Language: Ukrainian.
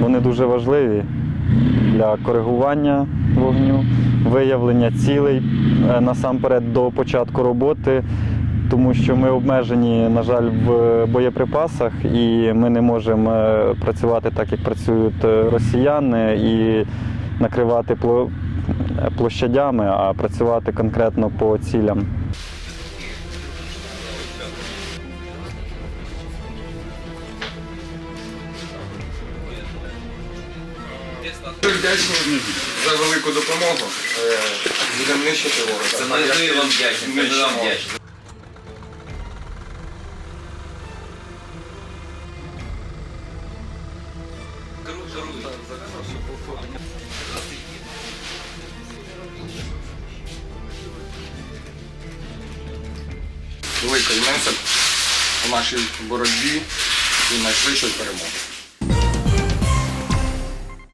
Вони дуже важливі для коригування вогню, виявлення цілей е, насамперед до початку роботи, тому що ми обмежені, на жаль, в боєприпасах, і ми не можемо е, працювати так, як працюють е, росіяни, і накривати пло- е, площадями, а працювати конкретно по цілям. Дуже вдячні за велику допомогу. Е, Будемо нищити ворога. Це ми вам вдячні. великий внесок у нашій боротьбі і найшвидшої перемоги.